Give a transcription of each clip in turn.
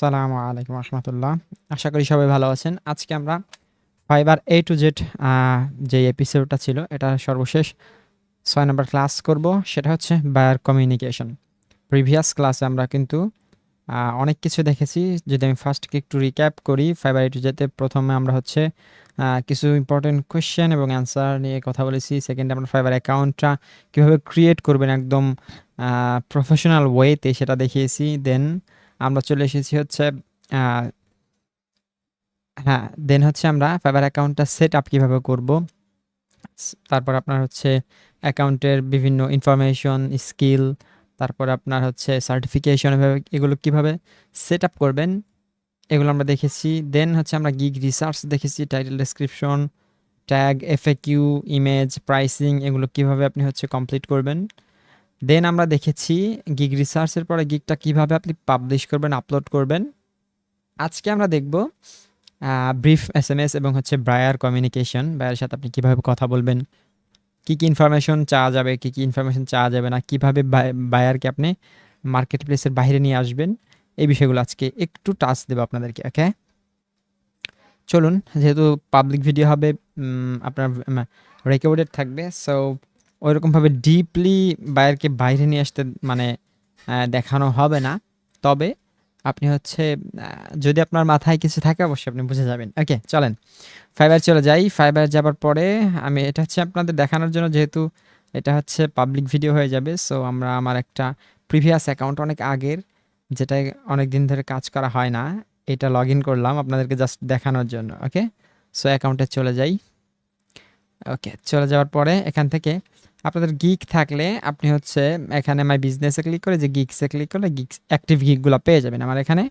সালামু আলাইকুম রহমতুল্লাহ। আশা করি সবাই ভালো আছেন। আজকে আমরা ফাইবার এ টু জেড যে এপিসোডটা ছিল, এটা সর্বশেষ ছয় নম্বর ক্লাস করব। সেটা হচ্ছে বায়ার কমিউনিকেশন প্রিভিয়াস ক্লাসে আমরা কিন্তু অনেক কিছু দেখেছি। যদি আমি ফার্স্টকে একটু রিক্যাপ করি ফাইবার এ টু জেতে প্রথমে আমরা হচ্ছে কিছু ইম্পর্টেন্ট কোয়েশ্চেন এবং অ্যান্সার নিয়ে কথা বলেছি। সেকেন্ডে আমরা ফাইবার অ্যাকাউন্টটা কীভাবে ক্রিয়েট করবেন একদম প্রফেশনাল ওয়েতে সেটা দেখিয়েছি। দেন আমরা চলে এসেছি হচ্ছে হ্যাঁ দেন হচ্ছে আমরা ফাইবার অ্যাকাউন্টটা সেট আপ কীভাবে করব? তারপর আপনার হচ্ছে অ্যাকাউন্টের বিভিন্ন ইনফরমেশন স্কিল তারপর আপনার হচ্ছে সার্টিফিকেশন এভাবে এগুলো কীভাবে সেট আপ করবেন? এগুলো আমরা দেখেছি। দেন হচ্ছে আমরা গিগ রিসার্চ দেখেছি title description tag FAQ image pricing এগুলো কীভাবে আপনি হচ্ছে কমপ্লিট করবেন? দেন আমরা দেখেছি গিগ রিসার্চের পরে গিগটা কীভাবে আপনি পাবলিশ করবেন আপলোড করবেন। আজকে আমরা দেখব ব্রিফ এস এম এস এবং হচ্ছে ব্রায়ার কমিউনিকেশন ব্রায়ার সাথে আপনি কীভাবে কথা বলবেন, কি কি ইনফরমেশন চাওয়া যাবে, কি কি ইনফরমেশন চাওয়া যাবে না, কীভাবে বায়ারকে আপনি মার্কেট প্লেসের বাইরে নিয়ে আসবেন, এই বিষয়গুলো আজকে একটু টাচ দেবো আপনাদেরকে ওকে চলুন, যেহেতু পাবলিক ভিডিও হবে আপনার রেকর্ডেড থাকবে সো ওইরকমভাবে ডিপলি বায়ারকে বাইরে নিয়ে আসতে মানে দেখানো হবে না। তবে আপনি হচ্ছে যদি আপনার মাথায় কিছু থাকে, অবশ্যই আপনি বুঝে যাবেন। ওকে চলেন। ফাইবার চলে যাই। ফাইবার যাবার পরে আমি, এটা হচ্ছে আপনাদের দেখানোর জন্য যেহেতু এটা হচ্ছে পাবলিক ভিডিও হয়ে যাবে সো আমরা আমার একটা প্রিভিয়াস অ্যাকাউন্ট অনেক আগের যেটা অনেক দিন ধরে কাজ করা হয় না, এটা লগ ইন করলাম আপনাদেরকে জাস্ট দেখানোর জন্য। ওকে সো অ্যাকাউন্টে চলে যাই। ওকে চলে যাওয়ার পরে এখান থেকে আপনাদের গিক থাকলে আপনি হচ্ছে এখানে মাই বিজনেসে ক্লিক করে যে গিকসে ক্লিক করলে গিক্স অ্যাক্টিভ গিকগুলো পেয়ে যাবেন। আমার এখানে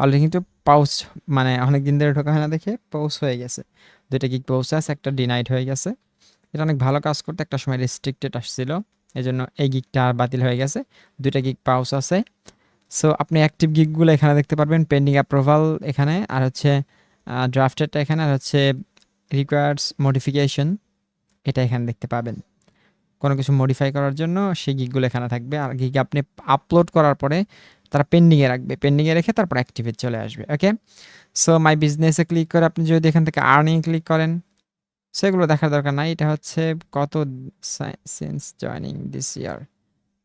অলরেডি কিন্তু পাউচ মানে অনেক দিন ধরে ঢোকা হয় না দেখে পাউচ হয়ে গেছে। দুইটা গিক পাউচ আছে, একটা ডিনাইট হয়ে গেছে। এটা অনেক ভালো কাজ করতে, একটা সময় রেস্ট্রিক্টেড আসছিল। এই জন্য এই গিকটা আর বাতিল হয়ে গেছে। দুইটা গিক পাউচ আছে। সো আপনি অ্যাক্টিভ গিকগুলো এখানে দেখতে পারবেন পেন্ডিং অ্যাপ্রুভাল এখানে, আর হচ্ছে ড্রাফটেডটা এখানে, আর হচ্ছে রিকোয়ার্ডস মডিফিকেশন এটা এখানে দেখতে পাবেন। কোনো কিছু মডিফাই করার জন্য সেই গিকগুলো এখানে থাকবে। আর গিগ আপনি আপলোড করার পরে তারা পেন্ডিংয়ে রাখবে। পেন্ডিংয়ে রেখে তারপর অ্যাক্টিভেট চলে আসবে ওকে সো মাই বিজনেসে ক্লিক করে আপনি যদি এখান থেকে আর্নিং ক্লিক করেন, সেগুলো দেখার দরকার নাই। এটা হচ্ছে কত since joining this year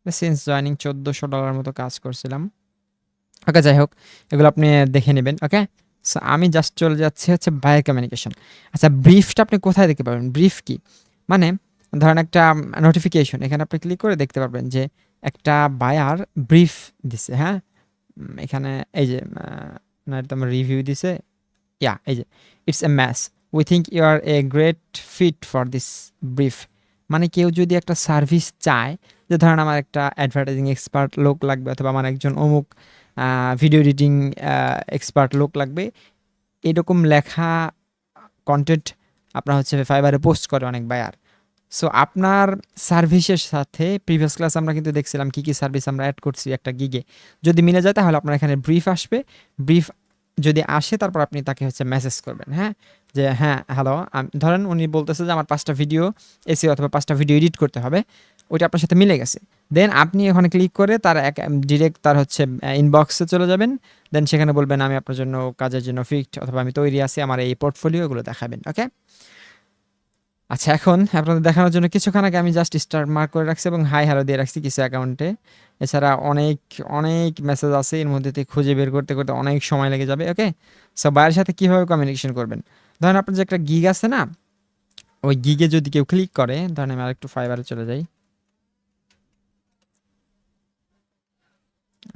since joining চোদ্দোশো ডলার মতো কাজ করছিলাম। ওকে যাই হোক, এগুলো আপনি দেখে নেবেন ওকে সো আমি জাস্ট চলে যাচ্ছি হচ্ছে বায়ার কমিউনিকেশন আচ্ছা ব্রিফটা আপনি কোথায় দেখতে পাবেন? ব্রিফ কি? মানে ধরেন একটা নোটিফিকেশন এখানে আপনি ক্লিক করে দেখতে পারবেন যে একটা বায়ার ব্রিফ দিছে হ্যাঁ? এখানে এই যে এটা রিভিউ দিছে ইয়া এই যে it's a mass we think you are a great fit for this brief মানে কেউ যদি একটা সার্ভিস চায়, যে ধরেন আমার একটা অ্যাডভার্টাইজিং এক্সপার্ট লোক লাগবে অথবা আমার একজন অমুক ভিডিও এডিটিং এক্সপার্ট লোক লাগবে, এরকম লেখা কন্টেন্ট আপনার হচ্ছে ফাইবারে পোস্ট করে অনেক বায়ার সো আপনার সার্ভিসের সাথে প্রিভিয়াস ক্লাস আমরা কিন্তু দেখছিলাম কী কী সার্ভিস আমরা অ্যাড করছি একটা গিগে যদি মিলে যায় তাহলে আপনার এখানে ব্রিফ আসবে। ব্রিফ যদি আসে তারপর আপনি তাকে হচ্ছে মেসেজ করবেন হ্যাঁ? যে হ্যাঁ হ্যালো ধরেন উনি বলতেছে যে, আমার পাঁচটা ভিডিও এসে অথবা পাঁচটা ভিডিও এডিট করতে হবে। ওইটা আপনার সাথে মিলে গেছে। দেন আপনি ওখানে ক্লিক করে তার এক ডিরেক্ট তার হচ্ছে ইনবক্সে চলে যাবেন। দেন সেখানে বলবেন, আমি আপনার জন্য কাজের জন্য ফিক্সড অথবা আমি তৈরি আছি। আমার এই পোর্টফোলিও এগুলো দেখাবেন। ওকে আচ্ছা এখন আপনাদের দেখানোর জন্য কিছুক্ষণ আগে আমি জাস্ট স্টার্ট মার্ক করে রাখছি এবং হাই হ্যালো দিয়ে রাখছি কিছু অ্যাকাউন্টে এছাড়া অনেক অনেক মেসেজ আছে, এর মধ্যে থেকে খুঁজে বের করতে করতে অনেক সময় লেগে যাবে ওকে সো বাইরের সাথে কীভাবে কমিউনিকেশন করবেন? ধরেন আপনার যে একটা গিগ আছে না, ওই গিগে যদি কেউ ক্লিক করে, ধরেন আমি আরেকটু ফাইবারে চলে যাই।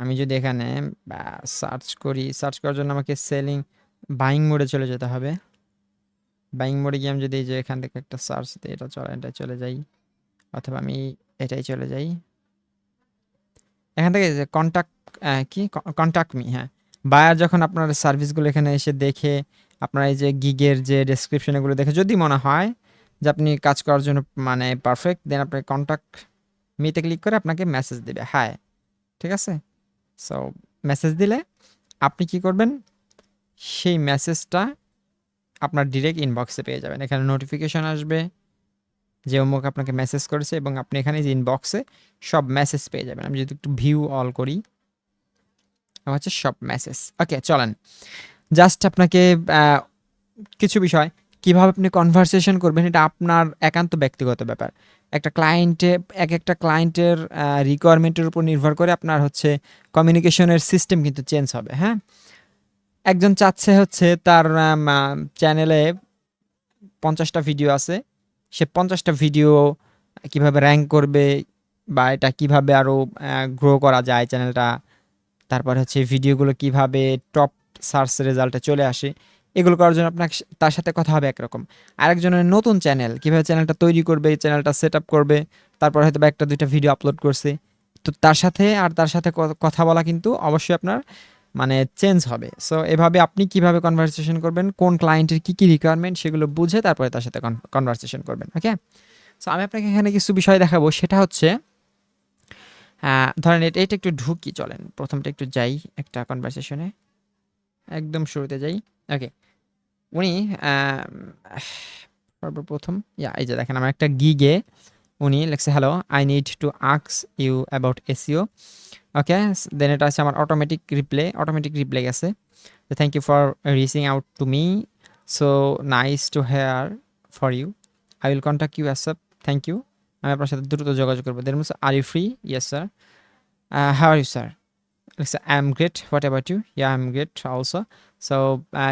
আমি যদি এখানে সার্চ করি সার্চ করার জন্য আমাকে সেলিং বাইং মোডে চলে যেতে হবে। বাইং মোডে গিয়ে আমি যদি এই যে এখান থেকে একটা সার্চ দিই এটা চলে এটা চলে যাই। অথবা আমি এটাই চলে যাই। এখান থেকে যে কন্ট্যাক্ট কি? কন্ট্যাক্ট মি হ্যাঁ। বায়ার যখন আপনার সার্ভিসগুলো এখানে এসে দেখে, আপনার এই যে গিগের যে ডেসক্রিপশন এগুলো দেখে, যদি মনে হয় যে আপনি কাজ করার জন্য মানে পারফেক্ট দেন আপনার কন্ট্যাক্ট মিতে ক্লিক করে আপনাকে মেসেজ দেবে হ্যাঁ ঠিক আছে? সো মেসেজ দিলে আপনি কি করবেন? সেই মেসেজটা আপনার ডিরেক্ট ইনবক্সে পেয়ে যাবেন। এখানে নোটিফিকেশন আসবে, যে অমুক আপনাকে মেসেজ করেছে এবং আপনি এখানে যে ইনবক্সে সব মেসেজ পেয়ে যাবেন। আমি যদি একটু ভিউ অল করি এবং হচ্ছে সব মেসেজ ওকে চলেন। জাস্ট আপনাকে কিছু বিষয়। কীভাবে আপনি কনভারসেশন করবেন, এটা আপনার একান্ত ব্যক্তিগত ব্যাপার। একটা ক্লায়েন্টে এক একটা ক্লায়েন্টের রিকোয়ারমেন্টের উপর নির্ভর করে আপনার হচ্ছে কমিউনিকেশনের সিস্টেম কিন্তু চেঞ্জ হবে হ্যাঁ? একজন চাচ্ছে হচ্ছে তার চ্যানেলে পঞ্চাশটা ভিডিও আছে। সে পঞ্চাশটা ভিডিও কীভাবে র্যাঙ্ক করবে বা এটা কীভাবে আরও গ্রো করা যায় চ্যানেলটা তারপর হচ্ছে ভিডিওগুলো কীভাবে টপ সার্চ রেজাল্টে চলে আসে, এগুলো করার জন্য আপনার তার সাথে কথা হবে একরকম। আরেকজনের নতুন চ্যানেল কীভাবে চ্যানেলটা তৈরি করবে চ্যানেলটা সেট আপ করবে, তারপর হয়তো বা একটা দুইটা ভিডিও আপলোড করছে। তো তার সাথে আর তার সাথে কথা বলা কিন্তু অবশ্যই আপনার মানে চেঞ্জ হবে। সো এভাবে আপনি কীভাবে কনভারসেশন করবেন, কোন ক্লায়েন্টের কী কী রিকোয়ারমেন্ট সেগুলো বুঝে তারপরে তার সাথে কনভারসেশন করবেন ওকে সো আমি আপনাকে এখানে কিছু বিষয় দেখাবো। সেটা হচ্ছে ধরেন এটা এটা একটু ঢুকি, চলেন। প্রথমটা একটু যাই একটা কনভারসেশনে একদম শুরুতে যাই ওকে উনি সর্বপ্রথম ইয়া এই যে দেখেন, আমার একটা গিগে উনি লেখছে hello I need to আক্স you about SEO okay then এটা আছে আমার অটোমেটিক রিপ্লে অটোমেটিক রিপ্লে গেছে thank you for reaching out to me so nice to hear for you I will contact you ASAP thank you আমি আপনার সাথে দ্রুত যোগাযোগ করব। Then are you free yes sir how are you sir I am great what about you yeah I am great also so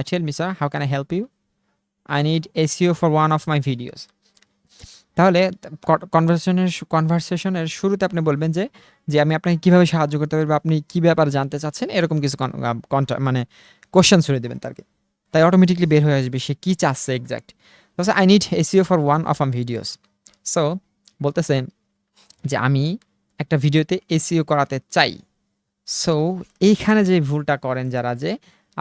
tell me sir how can I help you I need SEO for one of my videos তাহলে কনভারসেশনের কনভারসেশনের শুরুতে আপনি বলবেন যে যে আমি আপনাকে কীভাবে সাহায্য করতে পারি বা আপনি কী ব্যাপার জানতে চাচ্ছেন, এরকম কিছু মানে কোশ্চেন ছুড়ে দেবেন তাকে। তাই অটোমেটিকলি বের হয়ে আসবে সে কী চাচ্ছে এক্স্যাক্ট তাছাড়া I need SEO for one of um videos so বলতেছে যে আমি একটা ভিডিওতে এসিও করাতে চাই। সো এইখানে যে ভুলটা করেন যারা যে,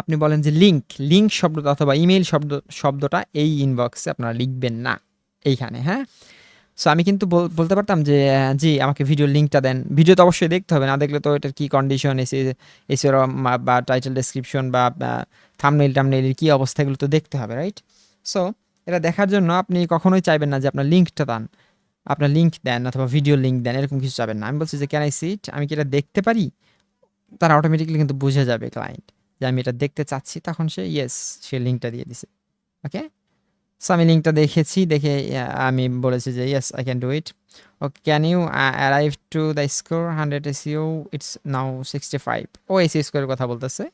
আপনি বলেন যে লিঙ্ক লিঙ্ক শব্দটা অথবা ইমেইল শব্দ, শব্দটা এই ইনবক্সে আপনারা লিখবেন না। এইখানে হ্যাঁ? সো আমি কিন্তু বলতে পারতাম যে জি, আমাকে ভিডিও লিঙ্কটা দেন। ভিডিও তো অবশ্যই দেখতে হবে, না দেখলে তো এটার কী কন্ডিশন এসে এসে বা টাইটেল ডেসক্রিপশন বা থামনেল টামনেলের কী অবস্থা, এগুলো তো দেখতে হবে রাইট সো এটা দেখার জন্য আপনি কখনোই চাইবেন না যে আপনার লিঙ্কটা দেন। আপনার লিঙ্ক দেন অথবা ভিডিও লিঙ্ক দেন, এরকম কিছু চাবেন না। আমি বলছি যে ক্যান আই সিট আমি কি এটা দেখতে পারি? তারা অটোমেটিকলি কিন্তু বুঝে যাবে ক্লায়েন্ট যে, আমি এটা দেখতে চাচ্ছি। তখন সে ইয়েস সে লিঙ্কটা দিয়ে দিছে। ওকে সো আমি লিঙ্কটা দেখেছি, দেখে আমি বলেছি যে yes I can do it okay can you arrive to the score hundred SEO it's now sixty five O AC স্কোরের কথা বলতেছে।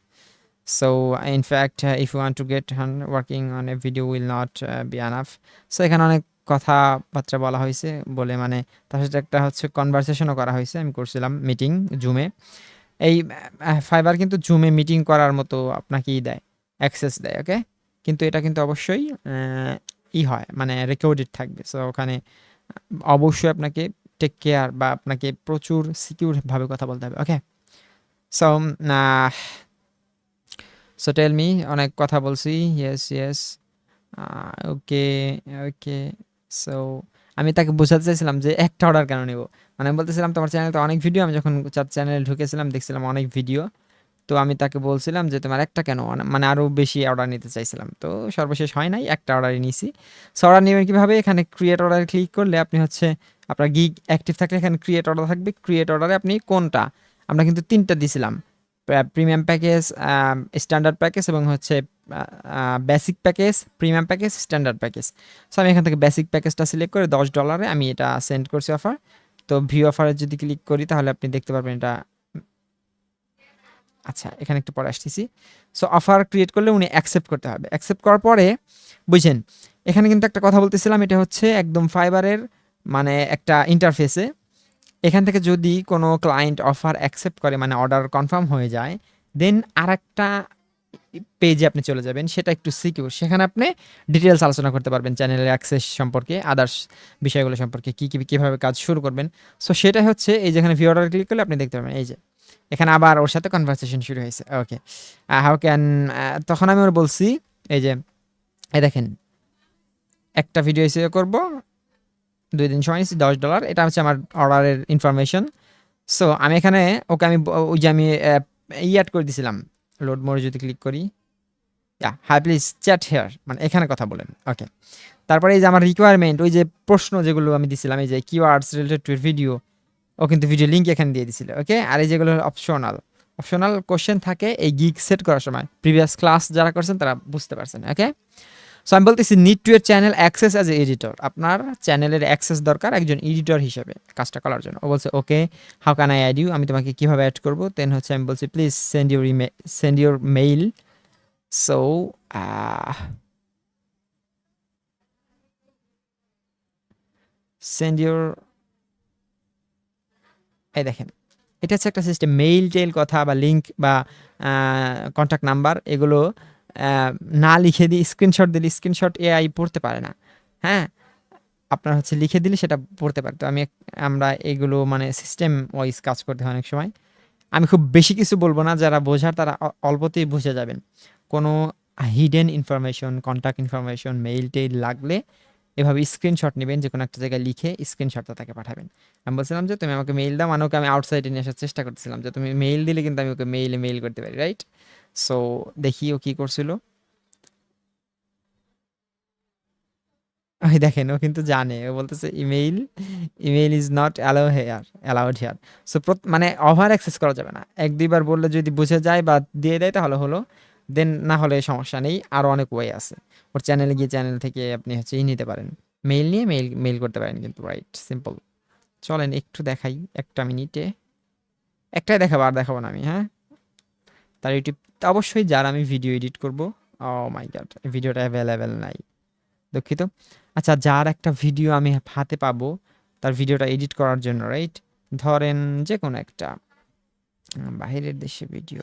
So in fact if you want to get working on a video will not be enough so এখানে অনেক কথাবার্তা বলা হয়েছে বলে মানে তার সাথে একটা হচ্ছে কনভারসেশনও করা হয়েছে। আমি করছিলাম মিটিং জুমে এই ফাইবার কিন্তু জুমে মিটিং করার মতো আপনাকেই দেয় অ্যাক্সেস দেয় ওকে কিন্তু এটা কিন্তু অবশ্যই ই হয় মানে রেকর্ডেড থাকবে। সো ওখানে অবশ্যই আপনাকে টেক কেয়ার বা আপনাকে প্রচুর সিকিউরভাবে কথা বলতে হবে okay so so tell me অনেক কথা বলছি yes yes okay okay so আমি তাকে বোঝাতে চাইছিলাম যে একটা অর্ডার কেন নেব? মানে বলতেছিলাম, তোমার চ্যানেলে অনেক ভিডিও আমি যখন চার চ্যানেলে ঢুকেছিলাম, দেখছিলাম অনেক ভিডিও তো আমি তাকে বলছিলাম যে, তোমার একটা কেন? মানে আরও বেশি অর্ডার নিতে চাইছিলাম। তো সর্বশেষ হয় নাই, একটা অর্ডারই নিয়েছি সো অর্ডার নেবেন কীভাবে? এখানে ক্রিয়েট অর্ডার ক্লিক করলে আপনি হচ্ছে আপনার গিগ অ্যাক্টিভ থাকলে এখানে ক্রিয়েট অর্ডার থাকবে। ক্রিয়েট অর্ডারে আপনি কোনটা? আমরা কিন্তু তিনটা দিছিলাম। প্রিমিয়াম প্যাকেজ স্ট্যান্ডার্ড প্যাকেজ এবং হচ্ছে basic package premium package standard package so আমি এখান থেকে বেসিক প্যাকেজটা সিলেক্ট করে দশ ডলারে আমি এটা সেন্ড করছি অফার তো ভিউ অফারে যদি ক্লিক করি তাহলে আপনি দেখতে পারবেন এটা আচ্ছা এখানে একটু পরে আসতেছি। সো অফার ক্রিয়েট করলে উনি অ্যাকসেপ্ট করতে হবে। অ্যাকসেপ্ট করার পরে বুঝছেন এখানে কিন্তু একটা কথা বলতেছিলাম, এটা হচ্ছে একদম ফাইবারের মানে একটা ইন্টারফেসে এখান থেকে যদি কোনো ক্লায়েন্ট অফার অ্যাকসেপ্ট করে মানে অর্ডার কনফার্ম হয়ে যায় দেন আর একটা পেজে আপনি চলে যাবেন, সেটা একটু সিকিউর সেখানে আপনি ডিটেলস আলোচনা করতে পারবেন চ্যানেলের অ্যাক্সেস সম্পর্কে আদার্স বিষয়গুলো সম্পর্কে, কী কী, কীভাবে কাজ শুরু করবেন। সো সেটাই হচ্ছে, এই যেখানে ভিউ অর্ডার ক্লিক করলে আপনি দেখতে পাবেন এই যে। এখানে আবার ওর সাথে কনভারসেশন শুরু হয়েছে। ওকে হাউ ক্যান তখন আমি ওর বলছি, এই যে, এই দেখেন, একটা ভিডিও এসে করব, দুই দিন সময় নিচ্ছি দশ ডলার এটা হচ্ছে আমার অর্ডারের ইনফরমেশন সো আমি এখানে, ওকে আমি ওই যে আমি ই অ্যাড করে দিয়েছিলাম লোড মোড়ে যদি ক্লিক করি। হাই প্লিজ চ্যাট হেয়ার মানে এখানে কথা বলেন। ওকে তারপরে এই যে আমার রিকোয়ারমেন্ট ওই যে প্রশ্ন যেগুলো আমি দিছিলাম, এই যে কিওয়ার্ডস রিলেটেড টু ভিডিও ও কিন্তু ভিডিও লিঙ্ক এখানে দিয়ে দিছিল ওকে আর এই যেগুলো অপশনাল অপশনাল কোশ্চেন থাকে এই গিগ সেট করার সময়। প্রিভিয়াস ক্লাস যারা করছেন তারা বুঝতে পারছেন ওকে সো আমি বলতেছি নিড টু এর channel access as a editor আপনার চ্যানেলের অ্যাক্সেস দরকার একজন এডিটর হিসেবে কাজটা করার জন্য। ও বলছে okay how can I add you আমি তোমাকে কীভাবে অ্যাড করব? দেন হচ্ছে আমি বলছি please send your ইমে send your mail so send your এই দেখেন, এটা হচ্ছে একটা সিস্টেম মেইল টেল কথা বা লিঙ্ক বা কন্ট্যাক্ট নাম্বার এগুলো না লিখে দিই স্ক্রিনশট দিলে স্ক্রিনশট এআই পড়তে পারে না। হ্যাঁ? আপনার হচ্ছে লিখে দিলে সেটা পড়তে পারে। তো আমি আমরা এগুলো মানে সিস্টেম ওয়াইজ কাজ করতে হয় অনেক সময়। আমি খুব বেশি কিছু বলব না, যারা বোঝার তারা অল্পতেই বুঝে যাবেন। কোনো hidden information contact information mail tail লাগলে এভাবে স্ক্রিনশট নেবেন যে কোনো একটা জায়গায় লিখে স্ক্রিনশটটা তাকে পাঠাবেন। আমি বলছিলাম যে, তুমি আমাকে মেইল দাও। মানে ওকে আমি আউটসাইডে নিয়ে আসার চেষ্টা করছিলাম যে, তুমি মেইল দিলে কিন্তু আমি ওকে মেইলে মেইল করতে পারি। রাইট সো দেখি ও কি করছিল। ওই দেখেন, ও কিন্তু জানে। ও বলতেছে email email is not allow here allowed here so মানে ওভার অ্যাক্সেস করা যাবে না। এক, দুইবার বললে যদি বুঝে যায় বা দিয়ে দেয়, তাহলে হলো দেন না হলে সমস্যা নেই। আরও অনেক ওয়ে আছে। ওর চ্যানেলে গিয়ে চ্যানেল থেকে আপনি হচ্ছে ই নিতে পারেন। মেইল নিয়ে মেইল মেইল করতে পারেন কিন্তু রাইট সিম্পল চলেন একটু দেখাই, একটা মিনিটে একটাই দেখাবো, আর দেখাবো না আমি হ্যাঁ? তার ইউটিউব অবশ্যই যার আমি ভিডিও এডিট করব ও মাই গড ভিডিওটা অ্যাভেলেবেল নাই। দুঃখিত। আচ্ছা যার একটা ভিডিও আমি হাতে পাবো, তার ভিডিওটা এডিট করার জন্য রাইট ধরেন যে কোনো একটা, বাইরের দেশে video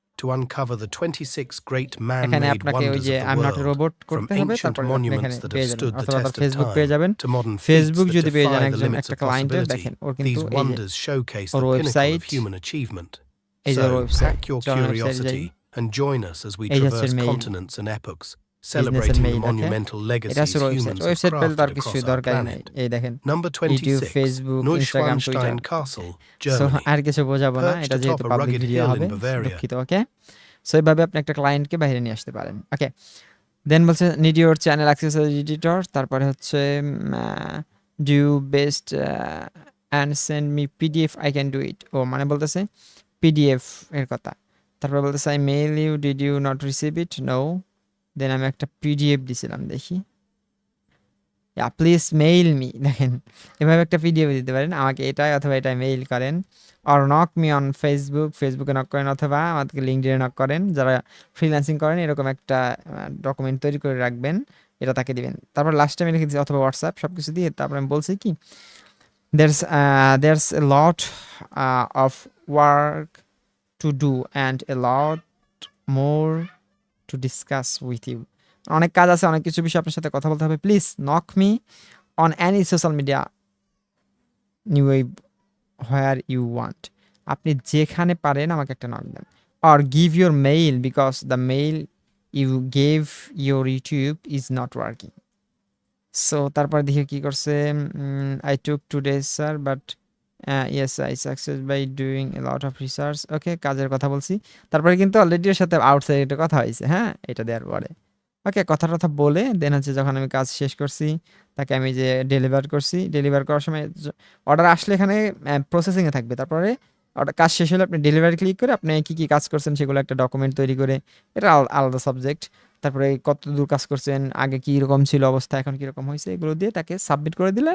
to uncover the 26 great এখানে man-made আপনাকে ওই wonders যে of I am the not world, robot from করতে হবে ancient তারপরে আপনি এখানে monuments that পেয়ে have যাবেন stood the অথবা তার test of ফেসবুক পেয়ে time যাবেন to modern feats Facebook that যদি পেয়ে যান defy the একজন limits একটা of ক্লায়েন্টের possibility. দেখেন ওর কিন্তু These এই যে wonders showcase or the pinnacle website, of human achievement. এই যে ওর So, ওয়েবসাইট pack your চলুন ওয়েবসাইটে যাই curiosity and join us as we এই হচ্ছে traverse mail. continents and epochs, Celebrating the monumental legacies humans have website পেলে তার crafted কিছু across our planet. এই দেখেন Number YouTube 26, Facebook Instagram Twitter Neuschwanstein Castle, so Germany. আর কিছু বোঝাবো না Perched এটা atop যেহেতু a public rugged video hill in হবে Bavaria. দুঃখিত ওকে সো এইভাবে আপনি একটা ক্লায়েন্টকে বাইরে নিয়ে আসতে পারেন ওকে দেন বলছে need your channel access editor তারপরে হচ্ছে do best and send me PDF I can do it ও মানে বলতেছে পিডিএফ এর কথা। তারপরে বলতেছে I mail you did you not receive it no then আমি একটা পিডিএফ দিছিলাম, দেখি। প্লিজ মেইল মি দেখেন, এভাবে একটা পিডিএফ দিতে পারেন। আমাকে এটাই অথবা এটা মেইল করেন। Or knock me on Facebook ফেসবুকে নক করেন অথবা আমাদেরকে লিঙ্কডিনে নক করেন। যারা ফ্রিল্যান্সিং করেন, এরকম একটা ডকুমেন্ট তৈরি করে রাখবেন। এটা তাকে দিবেন। তারপর লাস্ট টাইমে লিখে দিচ্ছি অথবা হোয়াটসঅ্যাপ সব কিছু দিয়ে তারপরে আমি বলছি কি there's there's a lot of work to do and a lot more to discuss with you অনেক কাজ আছে, অনেক কিছু বিষয়ে আপনার সাথে কথা বলতে হবে। Please knock me on any social media new web where you want আপনি যেখানে পারেন আমাকে একটা knock then. Or give your mail because the mail you gave your YouTube is not working so তারপর দেখি কি করছে। I took two days sir but yes I success by doing lot of research okay কাজের কথা বলছি। তারপরে কিন্তু already ওর সাথে আউটসাইডে কথা হয়েছে হ্যাঁ? এটা দেওয়ার পরে। ওকে কথা টথা বলে দেন হচ্ছে যখন আমি কাজ শেষ করছি, তাকে আমি যে ডেলিভার করছি ডেলিভার করার সময় অর্ডার আসলে এখানে প্রসেসিংয়ে থাকবে। তারপরে অর্ডার কাজ শেষ হলে আপনি ডেলিভারি ক্লিক করে আপনি কী কী কাজ করছেন সেগুলো একটা ডকুমেন্ট তৈরি করে, এটা আলাদা সাবজেক্ট তারপরে কত দূর কাজ করছেন, আগে কি রকম ছিল অবস্থা, এখন কি রকম হয়েছে, এগুলো দিয়ে তাকে সাবমিট করে দিলে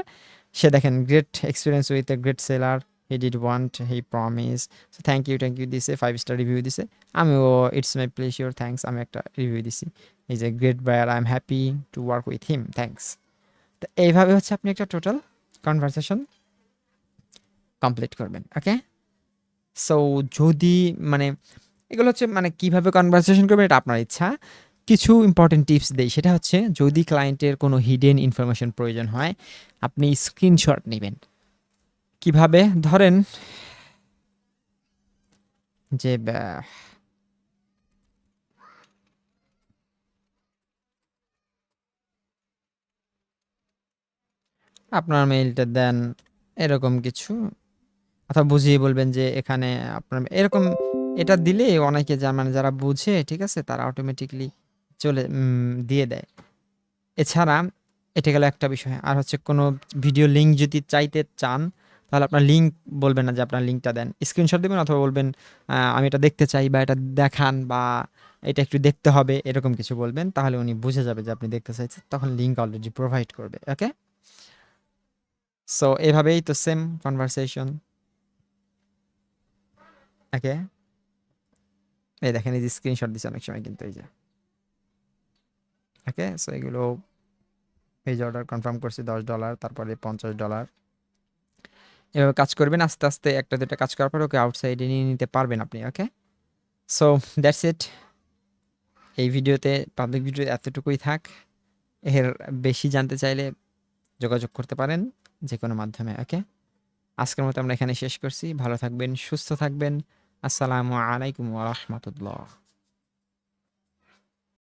সে দেখেন great experience with a great seller he did want he promise so thank you thank you দিছে ফাইভ স্টার রিভিউ দিছে। আমিও ইটস মাই প্লেশিওর থ্যাঙ্কস আমি একটা রিভিউ দিছি। Is a great buyer I am happy to work with him thanks তো এইভাবে হচ্ছে আপনি একটা টোটাল কনভারসেশন কমপ্লিট করবেন ওকে সো যদি মানে এগুলো হচ্ছে মানে কীভাবে কনভারসেশন করবেন, এটা আপনার ইচ্ছা। কিছু ইম্পর্টেন্ট টিপস দেই। সেটা হচ্ছে, যদি ক্লায়েন্টের কোনো হিডেন ইনফরমেশন প্রয়োজন হয়, আপনি স্ক্রিনশট নেবেন। কীভাবে? ধরেন যে আপনার মেইলটা দেন, এরকম কিছু। অথবা বুঝিয়ে বলবেন যে, এখানে আপনার, এরকম, এটা দিলে অনেকে মানে যারা বুঝে, ঠিক আছে, তারা অটোমেটিকলি চলে দিয়ে দেয়। এছাড়া এটা গেল একটা বিষয়, আর হচ্ছে কোনো ভিডিও লিঙ্ক যদি চাইতে চান, তাহলে আপনার লিঙ্ক বলবেন না যে আপনার লিঙ্কটা দেন। স্ক্রিনশট দেবেন অথবা বলবেন আমি এটা দেখতে চাই বা এটা দেখান বা এটা একটু দেখতে হবে, এরকম কিছু বলবেন, তাহলে উনি বুঝে যাবে যে আপনি দেখতে চাইছেন। তখন লিঙ্ক অলরেডি প্রোভাইড করবে ওকে সো এভাবেই তো সেম কনভারসেশন ওকে এই দেখেন, এই যে স্ক্রিনশট দিচ্ছে অনেক সময় কিন্তু এই যে। ওকে সো এগুলো যে অর্ডার কনফার্ম করছি দশ ডলার তারপরে পঞ্চাশ ডলার এভাবে কাজ করবেন, আস্তে আস্তে একটা দুটা কাজ করার পর ওকে আউটসাইডে নিয়ে নিতে পারবেন আপনি ওকে সো দ্যাটস ইট এই ভিডিওতে পাবলিক ভিডিও এতটুকুই থাক। এর বেশি জানতে চাইলে যোগাযোগ করতে পারেন যে কোনো মাধ্যমে ওকে আজকের মতো আমরা এখানে শেষ করছি। ভালো থাকবেন, সুস্থ থাকবেন। আসসালামু আলাইকুম রাহমাতুল্লাহ।